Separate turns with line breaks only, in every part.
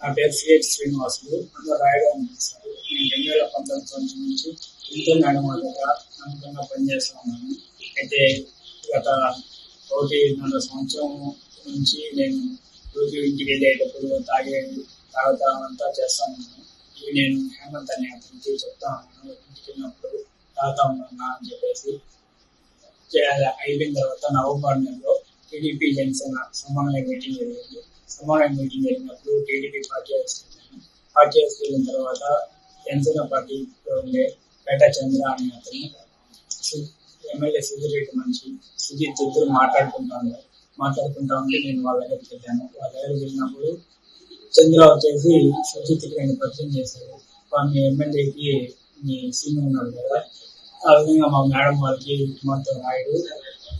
నా పేరు సిహెచ్ శ్రీనివాసులు అందరూ రాయగా అనిపిస్తారు నేను రెండు వేల పంతొమ్మిది సంవత్సరం నుంచి ఎంతో మేడం వాళ్ళ దగ్గర నమ్మకంగా పనిచేస్తా ఉన్నాను. అయితే గత ఒకటిన్నర సంవత్సరం నుంచి నేను రోజు ఇంటికి వెళ్ళేటప్పుడు తాగే తాగుతాం అంతా చేస్తా ఉన్నాను. ఇవి నేను హేమంత్ అనే అతనికి చెప్తా ఉన్నాను. ఇంటికి వెళ్ళినప్పుడు తాగుతా ఉన్నా అని చెప్పేసి అయిపోయిన తర్వాత నవంబర్ నెలలో టీడీపీ జనసేన సమన్వయ మీటింగ్ జరిగింది. సమన్వయ మీటింగ్ జరిగినప్పుడు టీడీపీ పార్టీ హౌస్కి పార్టీ వెళ్ళిన తర్వాత జనసేన పార్టీలో ఉండే పేట చంద్ర అనే అతను ఎమ్మెల్యే సుజిరెడ్డి మంచి సుజిత్ ఇద్దరు మాట్లాడుకుంటా ఉన్నారు మాట్లాడుకుంటా ఉంటే నేను వాళ్ళ దగ్గరికి వెళ్ళాను వాళ్ళ దగ్గరికి వెళ్ళినప్పుడు చంద్ర వచ్చేసి సుజిత్కి నేను పరిచయం చేశారు. మీ ఎమ్మెల్యేకి మీ సీనియర్ ఉన్నాడు కదా ఆ విధంగా మా మేడం వాళ్ళకి కుమార్తె రాయుడు.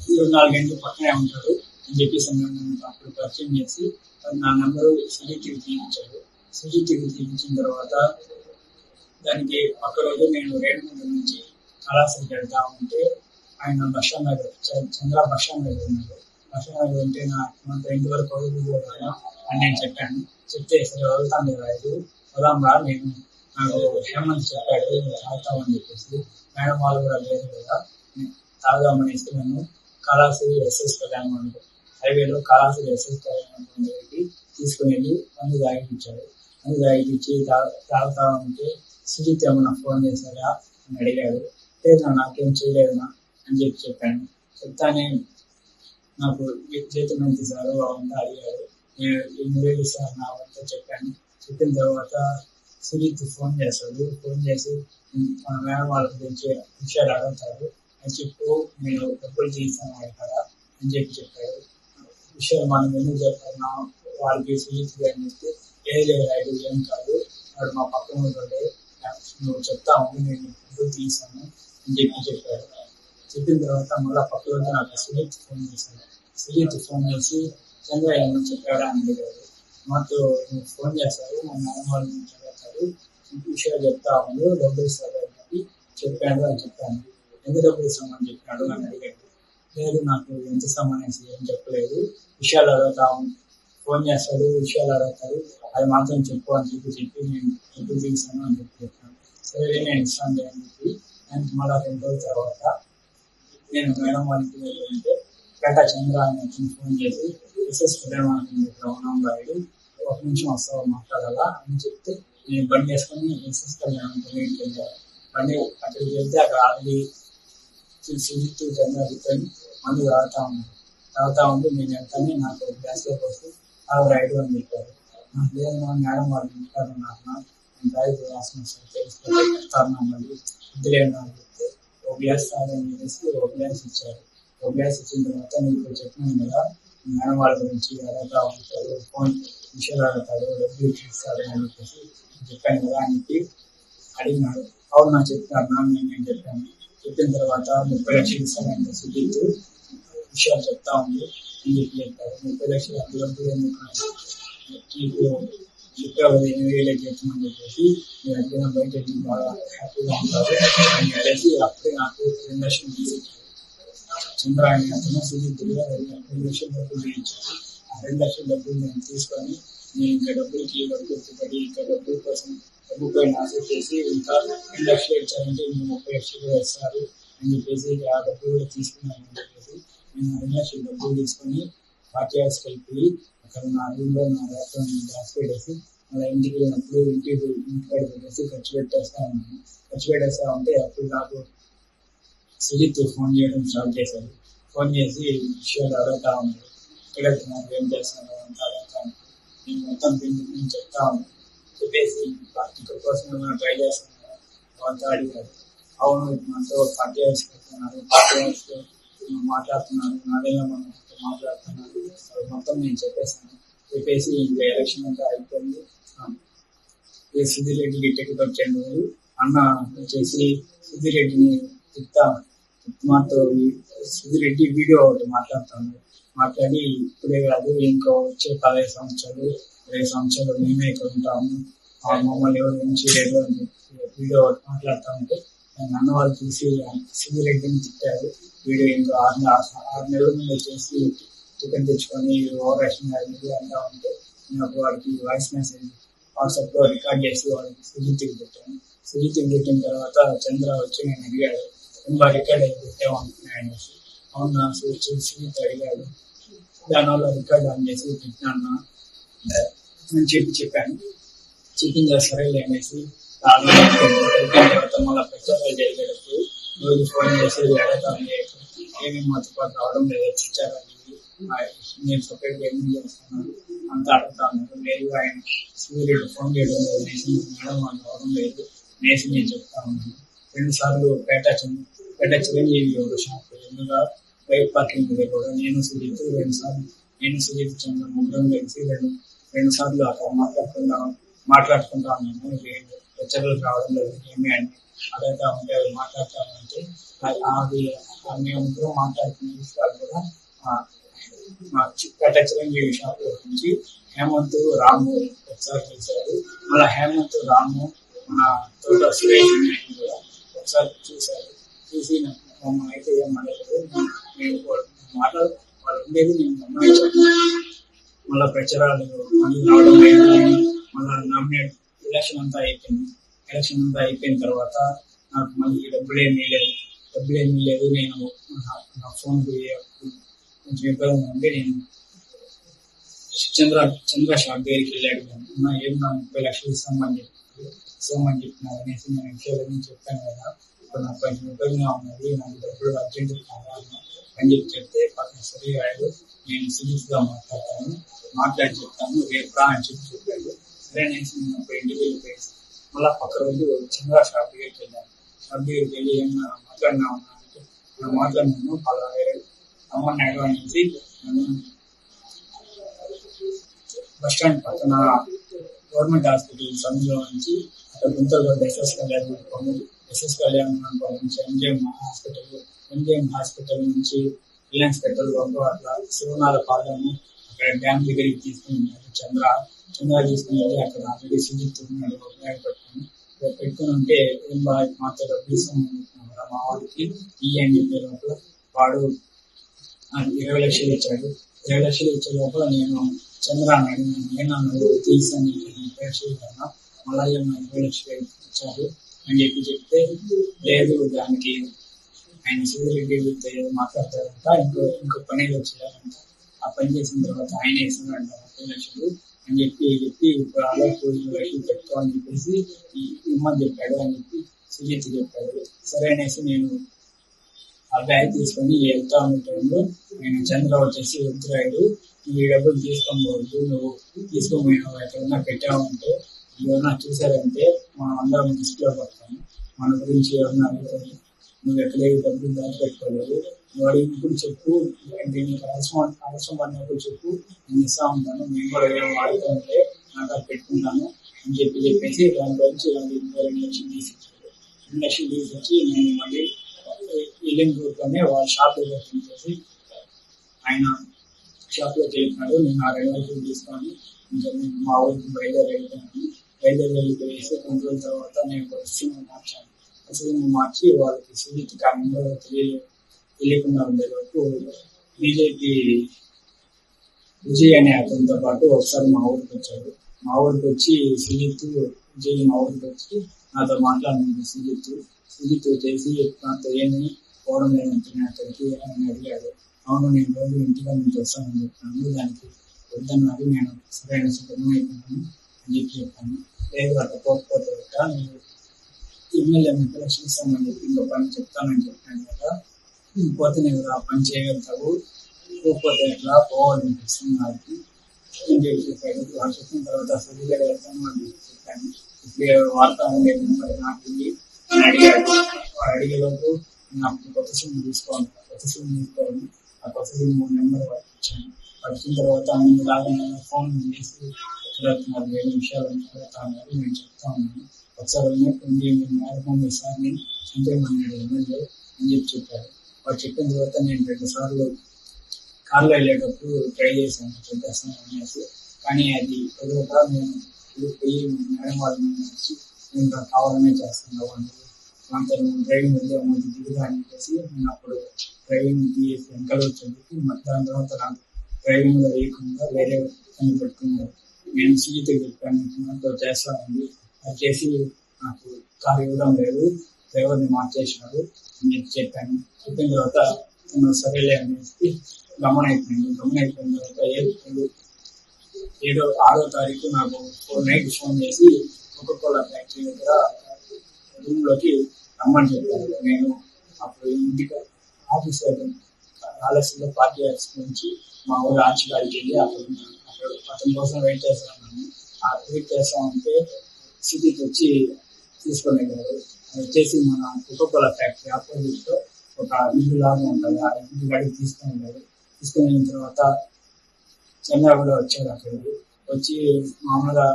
ఇరవై నాలుగు గంటలు పక్కనే ఉంటాడు బీపీ చెప్పేసి అప్పుడు పరిచయం చేసి నా నెంబరు సుజిత్కి తీయించాడు. సుజిత్కి తీయించిన తర్వాత దానికి ఒక రోజు నేను రేణుగుంట నుంచి కళాశాల వెళ్తా ఉంటే ఆయన బషా స్టాండ్ చంద్ర బషా స్టాండ్ ఉన్నాడు. బషా స్టాండ్ ఉంటే నా మన ఇంటి వరకు అవుతుంది కదా అని నేను చెప్పాను. చెప్తే సరే వెళ్తాను రాయుడు వదాం రా నేను నాకు హేమంత్ చెప్పాడు నువ్వు తాగుతామని చెప్పేసి. మేడం వాళ్ళు కూడా లేదు కదా నేను ఇస్తున్నాను. నేను ఎస్ఎస్ కళ్యాణ్ మండపం హైవేలో కాలాసు ఎస్ఎస్ తీసుకుని వెళ్ళి మందు తాగిపించాడు మందు తాగిపించి తాగుతా ఉంటే సుజిత్ ఏమన్నా ఫోన్ చేశారా అని అడిగాడు. లేదా నాకేం చేయలేదన్నా అని చెప్పి చెప్పాను. చెప్తానే నాకు జీతం ఎంత సార్ అవంతా అడిగారు నేను ఎన్ని వేలు సార్ నా వంతా చెప్పాను. చెప్పిన తర్వాత సుజిత్ ఫోన్ చేస్తాడు. ఫోన్ చేసి మన మేడం వాళ్ళ గురించి విషయాలు అడుగుతాడు అని చెప్పు నేను డబ్బులు తీస్తాను ఇక్కడ అని చెప్పి చెప్పాడు. విషయాలు మనం ఎందుకు చెప్తున్నాం వాళ్ళకి సుజిత్ అని చెప్తే లేదు ఏం కాదు. వాడు మా పక్కన ఉంటుండే. నువ్వు చెప్తా ఉండి నేను ఫుడ్ తీసాను అని చెప్పి చెప్పాడు. చెప్పిన తర్వాత మళ్ళీ పక్క రోజు నాకు సుజిత్ ఫోన్ చేశాను సుజిత్ ఫోన్ చేసి చంద్ర ఏమన్నా చెప్పాడా? అని అడిగాడు. మాతో నువ్వు ఫోన్ చేశారు మా మేడం వాళ్ళ నుంచి విషయాలు చెప్తా ఉండు డబ్బులు ఇస్తారు అని చెప్పి చెప్పాడు అని చెప్పాను. ఎంత డబ్బులు ఇస్తామని చెప్పాడు అని అడిగాడు. లేదు నాకు ఎంత ఇస్తామనేసి ఏం చెప్పలేదు. విషయాలు అడుగుతాము ఫోన్ చేస్తాడు విషయాలు అడుగుతాడు. అది మాత్రం చెప్పు అని చెప్పి చెప్పి నేను ఎప్పుడు తీసాను అని చెప్పి చెప్పాను. సరే నేను ఇస్తాను అని చెప్పి దానికి మళ్ళీ రెండు రోజుల తర్వాత నేను మేడం వాళ్ళకి వెళ్ళాలంటే పేట చంద్ర అని ఫోన్ చేసి ఎస్ఎస్ కళ్యాణ్ ఉన్నాం రాయుడు ఒక నిమిషం వస్తావా మాట్లాడాలా? అని చెప్తే నేను బండి వేసుకొని ఎస్ఎస్ కళ్యాణ్ వెళ్ళాను బండి అక్కడికి వెళ్తే అక్కడ ఆల్రెడీ సుజిత్ చంద్ర మందు తాగుతా ఉన్నాను తాగుతా ఉండి నేను వెళ్తానే నాకు గ్యాస్లోకి వస్తే ఆ రైట్ అని చెప్పారు నాకు లేదు మా మేడం వాళ్ళు ఇంటికాడ ఉన్నారు నేను రైతు రాసిన తెలుసుకుంటే మళ్ళీ వద్దులేను అని చెప్తే ఓ గ్లాస్ తాగని చెప్పేసి ఓ గ్లాస్ ఇచ్చారు. ఓ గ్లాస్ ఇచ్చిన తర్వాత నేను ఇప్పుడు చెప్పినాను కదా మేడం వాళ్ళ గురించి అడగతా ఉంటారు ఫోన్ విషయాలు అడుగుతాడు డబ్బులు ఇస్తాడు అని చెప్పేసి చెప్పాను కదా అని చెప్పి అడిగినాడు. అవును నా చెప్తాను నేను నేను చెప్పాను. చెప్పిన తర్వాత ముప్పై లక్షలు ఇస్తానంటే సుజిత్ విషయాలు చెప్తా ఉంది అని చెప్పి చెప్పారు ముప్పై లక్షల అంత డబ్బులు ఎందుకు నీకు ఎనిమిది వేలకి చెప్తామని చెప్పేసి నేను ఎప్పుడైనా బయట బాగా హ్యాపీగా ఉంటారు అని చెప్పేసి అప్పుడే నాకు రెండు లక్షలు తీసి చంద్ర అతను సుజిత్ రెండు లక్షల డబ్బులు చేయించాను ఆ రెండు లక్షల డబ్బులు నేను తీసుకొని నేను ఇంకా డబ్బులకి డబ్బులు ఇంకా డబ్బుల కోసం డబ్బు పైన ఆశ చేసి ఇంకా రెండు లక్షలు ఇచ్చారంటే ముప్పై లక్షలు వేస్తారు అని చెప్పేసి ఆ డబ్బులు కూడా తీసుకున్నాను అని చెప్పేసి నేను రెండు లక్షల డబ్బులు తీసుకొని పార్టీ హౌస్కి వెళ్ళిపోయి అక్కడ నా రూమ్లో నా ల్యాప్టాప్ గ్యాస్ పెట్టేసి మళ్ళీ ఇంటికి వెళ్ళినప్పుడు ఇంటికి ఇంటికాడ పెట్టేసి ఖర్చు పెట్టేస్తా ఉన్నాను ఖర్చు పెట్టేస్తా ఉంటే అప్పుడు నాకు సుజిత్ ఫోన్ చేయడం స్టార్ట్ చేశారు ఫోన్ చేసి విషయాలు అడుగుతా ఉన్నారు ఎక్కడ వెళ్తున్నారు ఏం చేస్తున్నారు అంతా అడుగుతా ఉన్నారు నేను మొత్తం దీని గురించి చెప్తా ఉన్నాను చెప్పేసి పార్టీ కోసం ఏమైనా ట్రై చేస్తున్నారు అంతా అడిగారు అవును మనతో పార్టీ హౌస్ వెళ్తున్నారు పార్టీ హౌస్లో మాట్లాడుతున్నాను నాదేలా మనం మాట్లాడుతున్నాను అది మొత్తం నేను చెప్పేసాను చెప్పేసి ఇంకా ఎలక్షన్ అంతా అయిపోయింది. ఏ సుధీర్ రెడ్డికి వచ్చాడు. అన్న వచ్చేసి సుధీర్ రెడ్డిని తిప్తా మాతో సుధీర్ రెడ్డి వీడియో ఒకటి మాట్లాడుతాను. మాట్లాడి ఇప్పుడే కాదు ఇంకా వచ్చే పదహైదు సంవత్సరాలు ఇరవై సంవత్సరాలు మేమే ఇక్కడ ఉంటాము. ఆ మమ్మల్ని ఎవరు నుంచి లేదు అని వీడియో ఒకటి మాట్లాడుతూ ఉంటే అన్న వాళ్ళు చూసి సుధీర్ రెడ్డిని తిట్టారు వీడియో ఇంకా ఆరు ఆరు నెలల ముందు చేసి చికెన్ తెచ్చుకొని ఓవర్ రేషన్ అది అంతా ఉంటే నేను అప్పుడు వాడికి వాయిస్ మెసేజ్ వాట్సాప్లో రికార్డ్ చేసి వాడికి సుజిత్కి పెట్టాను. సుజిత్కి పెట్టిన తర్వాత చంద్ర వచ్చి నేను అడిగాడు ఇంకా రికార్డ్ అయితే పెట్టాము అనుకున్నాను అనేసి అవునా సుజిత్ సుజిత్ అడిగాడు. దానివల్ల రికార్డ్ ఆన్ చేసి పెట్టినా అని చెప్పి చెప్పాను. చెప్పిన సరేలే అనేసి దానిలో ప్రచారాలు జరిగేటప్పుడు రోజు ఫోన్ చేసి అడగాలి ఏమేమి మాతో పాటు రావడం లేదా ప్రచారాలు నేను సపరేట్ ఏమేమి చేస్తున్నాను అంతా అడుగుతాను లేదు ఆయన సూర్యుడు ఫోన్ చేయడం లేదు నేసి మేడం వాళ్ళు రావడం లేదు నేసి నేను చెప్తా ఉన్నాను రెండు సార్లు పేట చిన్న పేట చిరంజీవి ఎవరు షాప్ ఎదురుగా బైక్ పార్కింగ్ కూడా నేను సుజిత్ రెండు సార్లు నేను సుజిత్ చంద్ర ముగ్గురం కలిసి రెండు రెండు సార్లు అక్కడ మాట్లాడుకుంటా మాట్లాడుకుంటా ఉన్నాను హెచ్చరికలు రావడం లేదు ఏమి అని అడగతా ఉంటే అవి మాట్లాడుతూ ఉంటే అది మేము మాట్లాడుతున్న విషయాలు కూడా ఆ, చిరంజీవి విషయాల గురించి హేమంత్ రాము ఒకసారి చూశారు మళ్ళీ హేమంత్ రాము మన తోట సురేష్ కూడా ఒకసారి చూశారు చూసి మమ్మల్ని అయితే ఏం మాట్లాడలేదు. మేము మాట్లాడు వాళ్ళు ఉండేది నేను గమనించాను. మళ్ళీ ప్రచారాలు మళ్ళీ రావడం మళ్ళీ నామినేట్ ఎలక్షన్ అంతా అయిపోయింది. ఎలక్షన్ అంతా అయిపోయిన తర్వాత నాకు మళ్ళీ డబ్బులు ఏమీ లేదు డబ్బులు ఏమీ లేదు నేను నా- ఫోన్ కొంచెం ఇబ్బంది ఉంది నేను చంద్ర చంద్ర షాప్ దగ్గరికి వెళ్ళాడు. నా ఏం నా ముప్పై లక్షలు ఇస్తామని చెప్పి ఇస్తామని చెప్పినారు అనేసి నేను ఇంట్లో చెప్పాను కదా. ఇప్పుడు నాకు కొంచెం ఇబ్బందిగా ఉన్నది. నాకు డబ్బులు అర్జెంట్ కావాలి అని చెప్పి చెప్తే పక్కన సరే అయ్యాడు నేను సీరియస్గా మాట్లాడతాను. మాట్లాడి చెప్తాను. రేపు రా అని చెప్పి చెప్పాడు. సరే అనేసి నేను ఒక ఇంటికి వెళ్ళిపోయేసి మళ్ళీ పక్క రోజు చిన్నగా షాప్ దగ్గరికి వెళ్ళాను షాప్ దగ్గరికి వెళ్ళి ఏమన్నా మాట్లాడినా ఉన్నా అంటే నేను మాట్లాడినాను పదహారు రమ్మన్నాడు అనేసి నేను బస్ స్టాండ్ పక్కన గవర్నమెంట్ హాస్పిటల్ సమయంలో నుంచి అక్కడ గుంతూరులో ఎస్ఎస్ కళ్యాణ్ మండపం ఎస్ఎస్ కళ్యాణ్ మండపం నుంచి ఎంజిఎం హాస్పిటల్ ఎంజిఎం హాస్పిటల్ నుంచి రిలయన్స్ పెట్రోల్ బంక్ అట్లా శివనాల పాలెము అక్కడ డ్యామ్ దగ్గరికి తీసుకుని వెళ్ళాడు చంద్ర చంద్ర తీసుకుని వెళ్ళి అక్కడ ఆల్రెడీ సుజిత్ ఉన్నాడు పెట్టుకుని పెట్టుకుని ఉంటే ఏం బాగా మాతో డబ్బులు ఇస్తామని మా వాడికి ఈ అని చెప్పే లోపల వాడు ఇరవై లక్షలు ఇచ్చాడు. ఇరవై లక్షలు ఇచ్చే లోపల నేను చంద్ర అన్నాడు నేను నువ్వు తీసాను ఇరవై లక్షలు కన్నా మళ్ళీ ఇరవై లక్షలు ఇచ్చారు అని చెప్పి చెప్తే లేదు దానికి ఆయన సూర్యుడి మాట్లాడతారంట ఇంకో ఇంకో పని చేయాలంట. ఆ పని చేసిన తర్వాత ఆయన ఇస్తున్నాడంట ముప్పై లక్షలు అని చెప్పి చెప్పి ఇప్పుడు అలా పోయి లక్షలు అని చెప్పేసి ఈ- ఇమ్మని చెప్పాడు అని చెప్పి సుజిత్ చెప్పాడు. సరే అనేసి నేను ఆ బ్యాగ్ తీసుకొని వెళ్తా ఉన్న టైంలో నేను చంద్ర వచ్చేసి వెళ్తున్నాడు నువ్వు ఈ డబ్బులు తీసుకోకూడదు నువ్వు తీసుకోపోయినావు ఎక్కడన్నా పెట్టావంటే ఎవరన్నా చూసారంటే మనం అందరం దృష్టిలో పడతాము మన గురించి ఎవరన్నా నువ్వు ఎక్కడ ఈ డబ్బులు దాచి పెట్టుకోలేదు అడిగినప్పుడు చెప్పు దీనికి అవసరం అవసరం పడినప్పుడు చెప్పు నేను ఇస్తా ఉంటాను నేను కూడా ఏమైనా వాడుతూ ఉంటే నాకు పెట్టుకుంటాను అని చెప్పి చెప్పేసి దాని గురించి ఇంకో రెండు లక్షలు తీసుకొచ్చాడు రెండు లక్షలు తీసుకొచ్చి నేను మళ్ళీ వెళ్ళిన గ్రూప్లోనే వాళ్ళ షాప్ దగ్గర చేసి ఆయన షాప్లో లోకి నేను ఆ రెండు లక్షలు తీసుకొని ఇంకా నేను మా ఊరికి బయలుదేరి వెళ్ళిపోయాను బయలుదేరి వెళ్ళిపోయేసి కొన్ని రోజుల తర్వాత నేను ఒక సినిమా మార్చాను. ఆ సినిమా మార్చి వాళ్ళకి సుజిత్ కాలంలో తెలియలేదు. తెలియకుండా ఉండే వరకు బీజేపీ విజయ్ అనే అతనితో పాటు ఒకసారి మా ఊరికి వచ్చాడు మా ఊరికి వచ్చి సుజిత్ విజయ్ మా ఊరికి వచ్చి నాతో మాట్లాడినాడు సుజిత్. సుజిత్ వచ్చేసి నాతో ఏమి పోవడం లేదంటే అక్కడికి అని అడిగాడు. అవును నేను రోజు ఇంటిగా నుంచి వస్తానని చెప్పాను. దానికి వద్దన్నారు. నేను సరైన సుఖమైపోయాను అని చెప్పి చెప్పాను. లేదు అట్లా పోకపోతే ఎమ్మెల్యే ముప్పై లక్షలు చెప్పి ఇంకో పని చెప్తానని చెప్పాను కదా. పోతే నేను ఆ పని చేయగలుగుతావు. పోకపోతే ఎట్లా? పోవాలనిపిస్తుంది నాకు చెప్పాడు. చెప్పిన తర్వాత అసలు వెళ్తాను అని చెప్పాను. వార్త ఉండే నెంబర్ నాకు అడిగాడు. వాడు అడిగేలోపు నాకు కొత్త సిమ్ తీసుకోవాలి. కొత్త సిమ్ తీసుకోవాలి. ఆ కొత్త సిమ్ నెంబర్ వాడికి ఇచ్చాను వచ్చిన తర్వాత లాగా నేను ఫోన్ చేసి ఎక్కడ ఏడు నిమిషాలు విషయాలు నేను చెప్తా ఉన్నాను. ఒకసారి ఉన్నట్టుండి మీరు మేడం ఈసారి చంపేమన్నాడు ఎమ్మెల్యే అని చెప్పి చెప్పారు వాడు చెప్పిన తర్వాత నేను రెండు సార్లు కార్లో వెళ్ళేటప్పుడు ట్రై చేశాను చెప్పేస్తాను అనేసి. కానీ అది తర్వాత నేను పోయి మేడం వాళ్ళని వచ్చి నేను కావాలనే చేస్తున్నాను వాళ్ళు డ్రైవింగ్ వద్ద మంచి దిగుదా అని చెప్పేసి నేను అప్పుడు డ్రైవింగ్ తీసి వెనకాల చదివి దాని తర్వాత నాకు డ్రైవింగ్లో వేయకుండా వేరే పని పెట్టుకున్నారు నేను సుజిత చెప్పాను చేస్తానండి అది చేసి నాకు కారు ఇవ్వడం లేదు. డ్రైవర్ని మార్చేసినాడు మీరు చెప్పాను. చెప్పిన తర్వాత తను సరేలే అనేసి గమనం అయిపోయింది గమనం అయిపోయిన తర్వాత ఏడు ఏడో ఆరో తారీఖు నాకు నైట్ ఫోన్ చేసి కోకోకోలా ఫ్యాక్టరీ దగ్గర రూమ్లోకి రమ్మని చెప్పారు. నేను అప్పుడు ఇంటికి ఆఫీస్ ఆలస్యంలో పార్టీ ఆఫీస్ నుంచి మా ఊరు ఆర్చి గారికి వెళ్ళి అక్కడ అక్కడ అతని కోసం వెయిట్ చేస్తాను ఆ వెయిట్ చేస్తామంటే సిటీకి వచ్చి తీసుకొని వెళ్ళారు. వచ్చేసి మన కోకోకోలా ఫ్యాక్టరీ ఆపోజిట్లో ఒక ఇల్లు లాగా ఉంటుంది. ఆ ఇల్లు గడికి తీసుకుని వెళ్ళారు. తీసుకుని వెళ్ళిన తర్వాత చంద్ర కూడా వచ్చాడు అక్కడికి వచ్చి మామూలుగా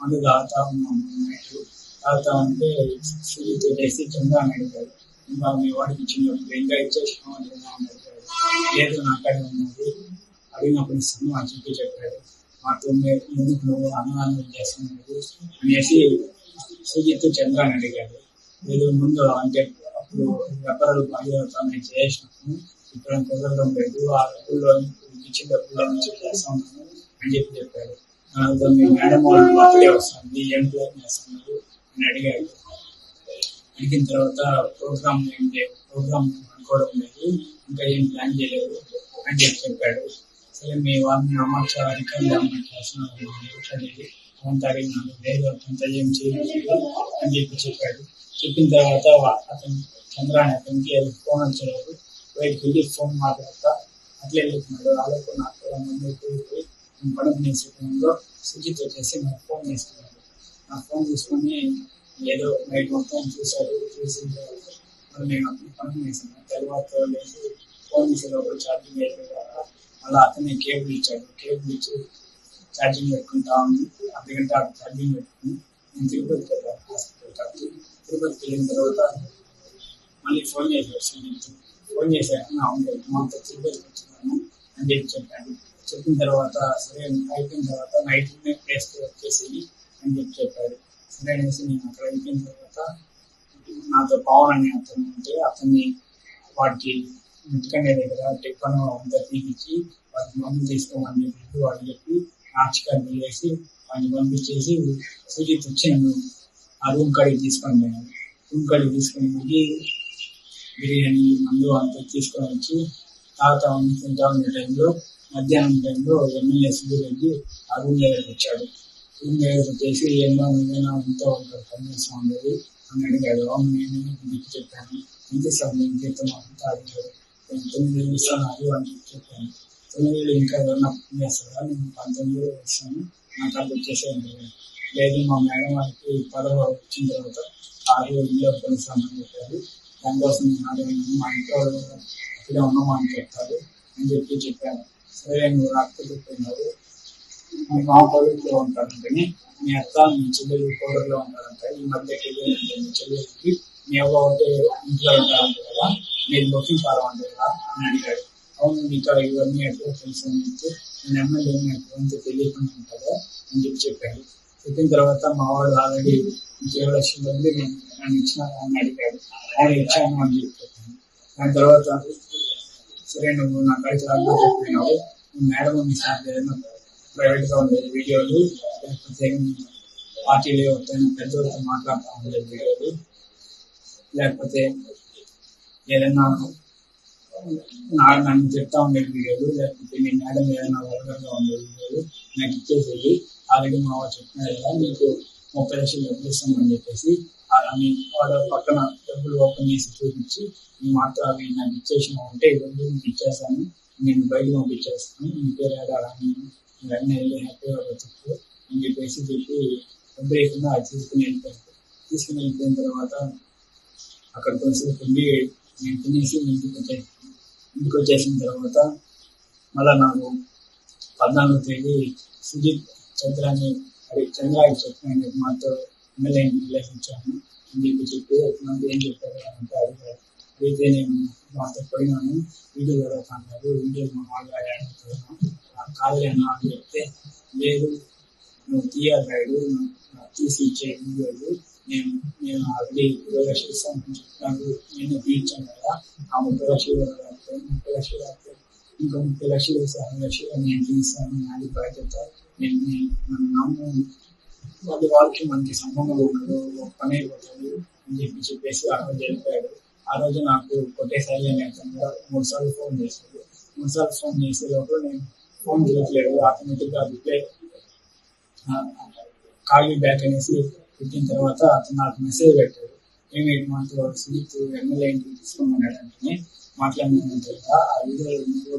మందు తాగుతా ఉన్నాము. నైట్ తాగుతా ఉంటే సుజిత్ చేసి చంద్ర అని అడిగాడు ఇంకా మీ వాడికి ఇచ్చినప్పుడు ఇంకా ఇచ్చేసినాం అని లేదు నా అక్కడ ఉన్నది. అడిగినప్పుడు సినిమా చెప్పి చెప్పాడు మాతో మీరు ఎందుకు నువ్వు అన్నదానం చేస్తున్నాడు అనేసి సుజిత్ చంద్ర అని అడిగాడు లేదు ముందు అంటే అప్పుడు వ్యాపారాలు బాగా నేను చేసినాను ఇక్కడ కుదరడం లేదు ఆ డబ్బుల్లో ఇచ్చిన డబ్బుల్లో నుంచి చేస్తా ఉన్నాను అని చెప్పి చెప్పాడు నాకు మీ మేడం వాళ్ళు బర్త్డే వస్తుంది ఏం ప్లాన్ చేస్తున్నారు అని అడిగాడు అడిగిన తర్వాత ప్రోగ్రామ్ ఏం లేదు ప్రోగ్రామ్ అనుకోవడం లేదు ఇంకా ఏం ప్లాన్ చేయలేదు అని చెప్పి చెప్పాడు సరే మీ వాళ్ళని అమ్మచారి అమ్మ చేస్తున్నారు అంత అడిగినాడు లేదు అంత ఏం చేయలేదు అని చెప్పి చెప్పాడు చెప్పిన తర్వాత వా- అతను చంద్రాని అతనికి ఫోన్ వచ్చాడు బయటికి వెళ్ళి ఫోన్ మాట్లాడతా అట్లే వెళ్తున్నాడు వాళ్ళకు నాకు కూడా ముందు పోయి పడవ నేర్చుకోవడంలో సుజిత్ వచ్చేసి నాకు ఫోన్ తీసుకున్నాడు నా ఫోన్ తీసుకొని ఏదో నైట్ మొత్తం చూశాడు చూసిన తర్వాత మరి నేను అప్పుడు పని చేశాను తర్వాత లేదు ఫోన్ తీసేటప్పుడు ఛార్జింగ్ అయిపోయాక మళ్ళీ అతనే కేబుల్ ఇచ్చాడు కేబుల్ ఇచ్చి ఛార్జింగ్ పెట్టుకుంటా ఉంది. అర్ధగంట ఛార్జింగ్ పెట్టుకుని నేను తిరుపతికి వెళ్ళాను హాస్పిటల్ కాబట్టి వెళ్ళిన తర్వాత మళ్ళీ ఫోన్ చేశాడు సుజిత్ ఫోన్ చేశాను అవును మాతో తిరుపతికి వచ్చినాను అని చెప్పి చెప్పాను చెప్పిన తర్వాత సరే అయిపోయిన తర్వాత నైట్ ప్లేస్ వచ్చేసి అని చెప్పి చెప్పాడు సరే అనేసి నేను అక్కడ అయిపోయిన తర్వాత నాతో పవన్ అనే అతను ఉంటే అతన్ని వాటికి ఇంటికనే దగ్గర టిఫన్ అంతా తీపిచ్చి వాటి మందు తీసుకోమని చెప్పి వాడు చెప్పి నాచికాన్ని వేసి వాడిని పంపించేసి సుజిత్ వచ్చి నన్ను ఆ రూమ్ కాడికి తీసుకొని పోయాను. రూమ్ కాడికి తీసుకొని పోయి బిర్యానీ మందు అంతా తీసుకొని వచ్చి తాత ఉంది తింటా ఉండే టైంలో మధ్యాహ్నం టైంలో ఎమ్మెల్యే సుధీరెడ్డి ఆ రూమ్ దగ్గరకు వచ్చాడు. రూమ్ దగ్గరకు వచ్చేసి ఏమో ఏదైనా ఎంతో ఒక పనిచేస్తా ఉండేది అని అడిగాడు అవును నేను మీకు చెప్పాను. ఎంత సార్ నేను జీతం అంతా అడిగాడు నేను తొమ్మిది వేలు ఇస్తాను అది అని చెప్పాను. తొమ్మిది వేలు ఇంకా ఏమైనా చేస్తారా? నేను పంతొమ్మిది వేలు ఇస్తాను. నాకు అది వచ్చేసేయండి లేదు మా మేడం వారికి పదవ వచ్చిన తర్వాత ఆరు ఇల్లు కొనిస్తామని చెప్పారు దానికోసం నేను మా ఇంట్లో వాళ్ళు ఇక్కడే ఉన్నామా అని చెప్తారు అని చెప్పి చెప్పాను సరే నువ్వు రాకపోతే పోయినావు మా మామ కోవిడ్లో ఉంటారంటని మీ అత్త మీ చెల్లెలు కోడలో ఉంటారంట ఈ మధ్య వెళ్ళిందంటే మీ చెల్లెలకి మీ అవ్వ ఇంట్లో ఉంటారంట కదా మీరు బుకింగ్ కావాలంటే కదా అని అడిగాడు. అవును నీకు ఇవన్నీ ఎట్లా తెలుసు అని చెప్తే నేను ఎమ్మెల్యే ఎటువంటి తెలియకుండా ఉంటుందా అని చెప్పి చెప్పాడు. చెప్పిన తర్వాత మా వాడు ఆల్రెడీ ఇంకేడు ఉంది నేను నన్ను ఇచ్చిన అని అడిగాడు. ఆయన ఇచ్చాను అని చెప్పి చెప్పాను దాని తర్వాత సరే నువ్వు నా కాడికి చెప్పినావు. మేడం మీ సార్ ఏదైనా ప్రైవేట్గా ఉండే వీడియోలు లేకపోతే పార్టీలు ఎవరితోనైనా పెద్దలతో మాట్లాడుతూ వీడియోలు లేకపోతే ఏదైనా నన్ను చెప్తా ఉండేది లేదు లేకపోతే మీ మేడం ఏదైనా వర్గంగా ఉండేది లేదు నాకు ఇచ్చేసేది. అలాగే మా వాడు చెప్పినారు కదా మీకు ముప్పై లక్షలు డబ్బులు ఇస్తామని చెప్పేసి అని వాడు పక్కన డబ్బులు ఓపెన్ చేసి చూపించి మాత్రం అవి నాకు ఇచ్చేసిన ఉంటే ఇవన్నీ మీకు ఇచ్చేస్తాను. నేను బయట పంపించేస్తాను. మీ పేరు ఆడాలని ఇవన్నీ వెళ్ళి హ్యాపీగా బతుకు అని చెప్పేసి చెప్పి వదిలేకుండా అది తీసుకుని వెళ్ళిపోయాను తీసుకుని వెళ్ళిపోయిన తర్వాత అక్కడ కొంచెం వెళ్ళి నేను తినేసి ఇంటికి వచ్చేసాను ఇంటికి చేసిన తర్వాత మళ్ళా నాకు పద్నాలుగో తేదీ సుజిత్ చంద్ర చంద్రాన్ని అడిగి చంద్రాకి చెప్పిన మాతో ఎమ్మెల్యే రిలేషన్ ఇచ్చాను అని చెప్పి చెప్పి నాకు ఏం చెప్పారు అంటే అది అయితే నేను మాతో పోయినాను. వీడియో కూడా అన్నారు వీడియో మా వాళ్ళు అడుగుతున్నాను కాదు అన్నా అని చెప్తే లేదు నువ్వు తీయాలి రైడు తీసి ఇచ్చే వీడియోలు నేను నేను ఆల్రెడీ ఇరవై లక్షలు ఇస్తాను చెప్పినాను నేను తీర్చాను కదా. ఆ ముప్పై లక్షలు లక్షలు ఇంకో ముప్పై లక్షలు వేసాను లక్షలు నేను తీసాను అది బాధ్యత నేను మన నమ్ము వాళ్ళ వాళ్ళకి మనకి సంబంధం ఉండదు పని అయిపోతుంది అని చెప్పి చెప్పేసి ఆ రోజు వెళ్ళిపోయాడు ఆ రోజు నాకు కొట్టేసారి అనే అర్థంగా మూడు సార్లు ఫోన్ చేశాడు మూడు సార్లు ఫోన్ చేసే లోపల నేను ఫోన్ చేయట్లేదు ఆటోమేటిక్గా రిప్లై కాల్ బ్యాక్ అనేసి పెట్టిన తర్వాత అతను నాకు మెసేజ్ పెట్టాడు ఏమి మంత్ సుజిత్ ఎమ్మెల్యే ఇంటికి తీసుకోమన్నాడంటే మాట్లాడిన ఆ వీడియో నువ్వు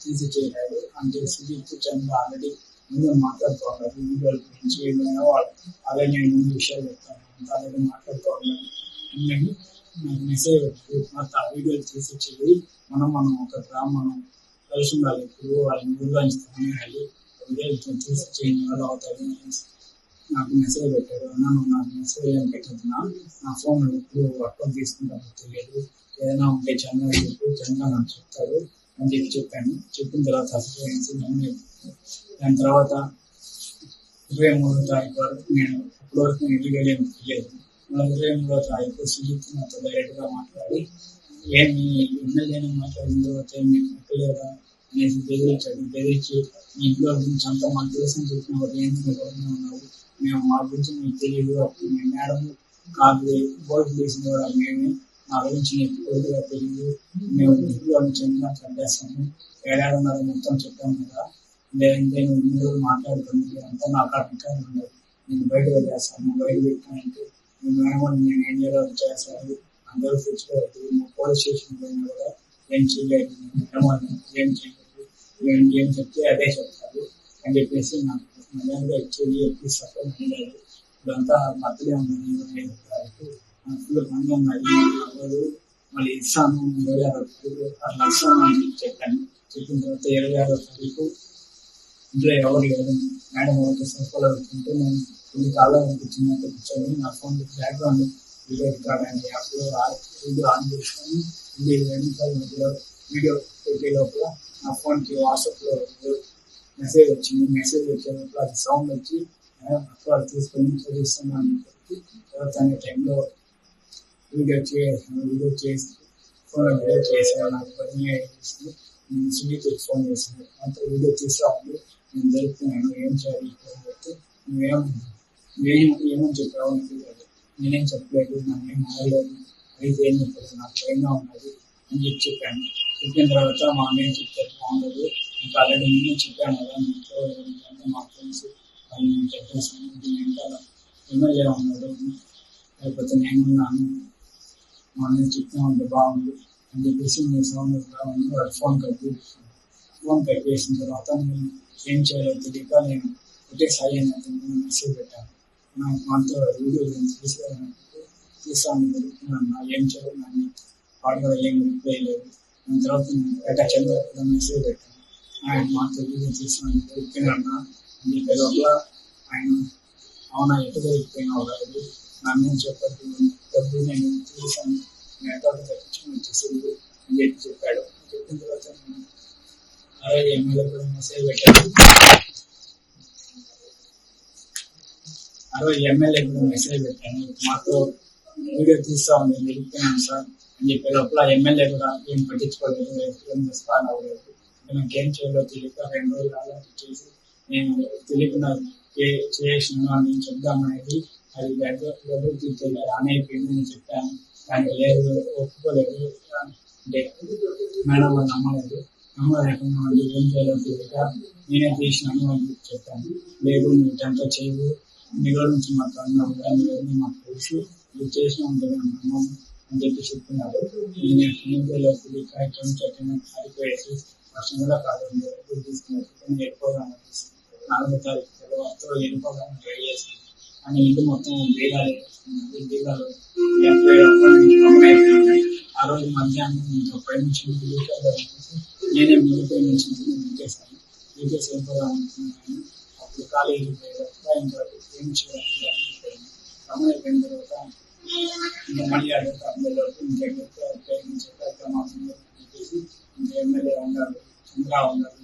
తీసి చేయలేదు అంటే సుజిత్ చంద్ర ఆల్రెడీ ముందు మాట్లాడుకోవాలి. వీడియోల గురించి ఏమైనా వాళ్ళు అదే నేను ముందు విషయాలు చెప్తాను. అంతా ఆల్రెడీ మాట్లాడుకోవాలి. అని నాకు మెసేజ్ మాత్రం ఆ వీడియోలు తీసి చేయి మనం మనం ఒక గ్రామం కలిసి ఉండాలి. ఇప్పుడు వాళ్ళని నిర్వహిస్తామని వెళ్ళి వీడియోలు తీసి చేయని వాళ్ళు అవుతాయి నాకు మెసేజ్ పెట్టారు. అన్న నువ్వు నాకు మెసేజ్ ఏం పెట్టద్దునా? నా ఫోన్ ఎప్పుడు వర్కౌట్ తీసుకుంటాను తెలియదు. ఏదైనా ఉంటే చంద్ర చెప్పు చంద్ర నాకు చెప్తారు అని చెప్పి చెప్పాను. చెప్పిన తర్వాత అసలు దాని తర్వాత ఇరవై మూడో తారీఖు వరకు నేను అప్పటి వరకు నేను ఇంటికి వెళ్ళేది తెలియదు ఇరవై మూడో తారీఖు సుజిత్ నాతో డైరెక్ట్గా మాట్లాడి ఏమి ఎమ్మెల్యేని మాట్లాడిన తర్వాత మీకు ఎక్కలేదా అనేసి బెదిరించాడు. బెదిరించి మీ ఇంట్లో గురించి అంతా మాకు తెలుసని చెప్పిన వాళ్ళు ఏంటి మీరు ఉన్నారు మేము మా గురించి మీకు తెలియదు అప్పుడు మేము మేడం కాదు బోర్డు చేసిన కూడా మేమే. నా గురించి నీకు తెలియదు మేము ఇంట్లో చెందిన చంపేస్తాము ఏడాదిన్నర మొత్తం చెప్పాము కదా. లేదంటే నువ్వు ఇన్ని రోజులు మాట్లాడుతుంది అంతా నాకు అధికారం ఉండదు. నేను బయట వదిలేస్తాను బయట పెట్టానంటే మేడం నేను ఏం చేయాలో చేస్తారు. అందరూ తెచ్చుకోవద్దు. పోలీస్ స్టేషన్ పోయినా కూడా ఏం చేయలేదు. ఏం చేయలేదు. ఏం చెప్తే అదే చెప్తారు అని చెప్పేసి నాకు మర్యాదగా ఇచ్చేది ఎప్పుడు సపోర్ట్ ఇదంతా మధ్యలో ఉన్నది ఇరవై ఐదు పని ఉన్నది అవ్వదు. మళ్ళీ ఇస్తాను ఇరవై ఆరో తారీఖు అట్లా ఇస్తాను అని చెప్పి చెప్పాను. చెప్పిన తర్వాత ఇరవై ఆరో తారీఖు ఇంట్లో ఎవరు లేదు మేడం ఎవరికి సఫల్ అవుతుంటే నేను కొన్ని కాలం అనిపించినట్టు కూర్చొని నా ఫోన్ బ్యాక్గ్రౌండ్ వీడియో రికార్డ్ అయింది అప్పుడు ఆ వీడియో ఆన్ చేసుకొని ఇది వెనుకల వీడియో పెట్టే లోపల నా ఫోన్కి వాట్సాప్లో మెసేజ్ వచ్చింది మెసేజ్ వచ్చే లోపల అది సౌండ్ వచ్చి అక్కడ తీసుకొని చదివిస్తున్నాను అని చెప్పి తర్వాత అనే టైంలో వీడియో చేసాను వీడియో చేసి ఫోన్లో వీడియో చేసాను నాకు పని చేసింది నేను సునీతకి ఫోన్ చేశాను అంత వీడియో తీసినప్పుడు నేను జరుపుతున్నాను ఏం చేయాలి ఇప్పుడు అని చెప్తే నువ్వేం ఏం ఏమని చెప్పావు అని నేనేం చెప్పలేదు నన్ను ఏం అడగలేదు అయితే ఏం చెప్పలేదు నాకు భయంగా ఉన్నది అని చెప్పి చెప్పాను చెప్పిన తర్వాత మా అన్నయ్య చెప్తే బాగుండదు ఇంకా ఆల్రెడీ ముందే చెప్పాను కదా మీతో ఎందుకంటే మా ఫ్రెండ్స్ వాళ్ళు నేను చెప్పేసాను వెనకాల ఎమ్మెల్యే ఉన్నాడు లేకపోతే నేనున్నాను మా అన్నయ్య చెప్తే ఉంటే బాగుంది అని చెప్పేసి నేను సౌండ్ బాగుంది వాడు ఫోన్ కట్ చేసాను ఫోన్ కట్ చేసిన తర్వాత నేను ఏం చేయాలో తెలియక నేను ఒకటే సాయి అని అతనికి మెసేజ్ పెట్టాను నాకు మనతో వీడియో తీసుకోవాలని తీసాను జరుగుతున్నాను ఏం చేయాలి నన్ను వాడు కూడా ఏం రిప్లై లేదు దాని తర్వాత నేను బయట చంద్ర మెసేజ్ పెట్టాను. ఆయన మాతో వీడియో తీసాను దొరికిపోయినా మీకు లోపల ఆయన అవునా ఎటు దొరికిపోయినావు కాదు నన్ను చెప్పద్దు డబ్బు నేను తీసాను. నెట్వర్క్ తెప్పించుకుని వచ్చేసింది అని చెప్పి చెప్పాడు. చెప్పిన తర్వాత నేను అలాగే ఎమ్మెల్యే కూడా మెసేజ్ పెట్టాడు ఆ రోజు ఎమ్మెల్యే కూడా మెసేజ్ పెట్టాను. మాతో వీడియో తీస్తా ఉంది వెళ్ళిపోయాను సార్. చెప్పే లోపల ఎమ్మెల్యే కూడా ఏం పట్టించుకోలేదు. ఏం రెస్పాండ్ అవ్వలేదు. మేము ఏం చేయలేదు తెలియక రెండు రోజులు అలాంటి చేసి నేను తెలియకుండా ఏ- చేసినాను అని చెప్దామనేది అది దగ్గర డబ్బులు తీర్చేది ఆన్ అయిపోయింది చెప్పాను. దానికి లేదు ఒప్పుకోలేదు. అంటే మేడం వాళ్ళు నమ్మలేదు. నమ్మలేకుండా వాళ్ళు ఏం చేయలేదు తెలియక నేనే తీసినాను అని చెప్పాను. లేదు నువ్వు ఇదంతా చేయవు నీ నుంచి మాకు అన్నా కదా నీ మాకు తెలుసు. నువ్వు చేసినా ఉంటుంది నమ్మము. అని చెప్పి చెప్తున్నారు. నేను ఫిలింలో కార్యక్రమం చెప్పిన ఆగిపోయేసి వర్షం కూడా కాదు డబ్బులు ఎక్కువగా నాలుగో తారీఖు తర్వాత రెడీ చేస్తాను అని ఇంటి మొత్తం బీగాలు బీగాలు ఎనభై ఆ రోజు మధ్యాహ్నం ముప్పై నుంచి నేనే ముప్పై నుంచి లీకేసాను లీకేజ్ వెళ్ళిపోదాం అనుకున్నాను అప్పుడు కాలేజీ పోయేటప్పుడు ఇంకా ఏం చేయాలి రమణ అయిపోయిన తర్వాత మళ్ళీ అడిగితే. ఎమ్మెల్యే ఉన్నారు చంద్ర ఉన్నారు